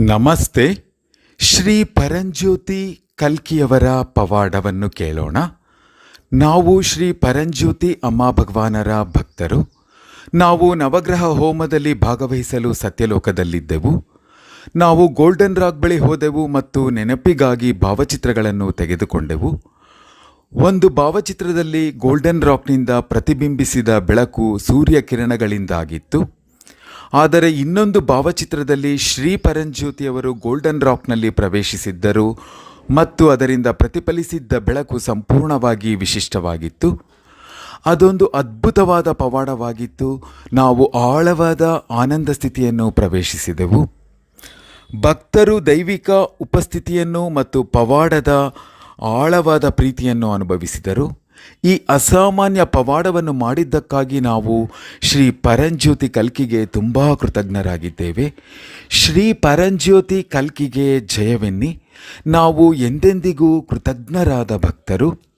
ನಮಸ್ತೆ, ಶ್ರೀ ಪರಂಜ್ಯೋತಿ ಕಲ್ಕಿಯವರ ಪವಾಡವನ್ನು ಕೇಳೋಣ. ನಾವು ಶ್ರೀ ಪರಂಜ್ಯೋತಿ ಅಮ್ಮ ಭಗವಾನರ ಭಕ್ತರು. ನಾವು ನವಗ್ರಹ ಹೋಮದಲ್ಲಿ ಭಾಗವಹಿಸಲು ಸತ್ಯಲೋಕದಲ್ಲಿದ್ದೆವು. ನಾವು ಗೋಲ್ಡನ್ ರಾಕ್ ಬಳಿ ಹೋದೆವು ಮತ್ತು ನೆನಪಿಗಾಗಿ ಭಾವಚಿತ್ರಗಳನ್ನು ತೆಗೆದುಕೊಂಡೆವು. ಒಂದು ಭಾವಚಿತ್ರದಲ್ಲಿ ಗೋಲ್ಡನ್ ರಾಕ್ನಿಂದ ಪ್ರತಿಬಿಂಬಿಸಿದ ಬೆಳಕು ಸೂರ್ಯ ಕಿರಣಗಳಿಂದಾಗಿತ್ತು ಆದರೆ ಇನ್ನೊಂದು ಭಾವಚಿತ್ರದಲ್ಲಿ ಶ್ರೀ ಪರಂಜ್ಯೋತಿಯವರು ಗೋಲ್ಡನ್ ರಾಕ್ನಲ್ಲಿ ಪ್ರವೇಶಿಸಿದ್ದರು ಮತ್ತು ಅದರಿಂದ ಪ್ರತಿಫಲಿಸಿದ್ದ ಬೆಳಕು ಸಂಪೂರ್ಣವಾಗಿ ವಿಶಿಷ್ಟವಾಗಿತ್ತು. ಅದೊಂದು ಅದ್ಭುತವಾದ ಪವಾಡವಾಗಿತ್ತು. ನಾವು ಆಳವಾದ ಆನಂದ ಸ್ಥಿತಿಯನ್ನು ಪ್ರವೇಶಿಸಿದೆವು. ಭಕ್ತರು ದೈವಿಕ ಉಪಸ್ಥಿತಿಯನ್ನು ಮತ್ತು ಪವಾಡದ ಆಳವಾದ ಪ್ರೀತಿಯನ್ನು ಅನುಭವಿಸಿದರು. ಈ ಅಸಾಮಾನ್ಯ ಪವಾಡವನ್ನು ಮಾಡಿದ್ದಕ್ಕಾಗಿ ನಾವು ಶ್ರೀ ಪರಂಜ್ಯೋತಿ ಕಲ್ಕಿಗೆ ತುಂಬ ಕೃತಜ್ಞರಾಗಿದ್ದೇವೆ. ಶ್ರೀ ಪರಂಜ್ಯೋತಿ ಕಲ್ಕಿಗೆ ಜಯವೆನ್ನಿ. ನಾವು ಎಂದೆಂದಿಗೂ ಕೃತಜ್ಞರಾದ ಭಕ್ತರು.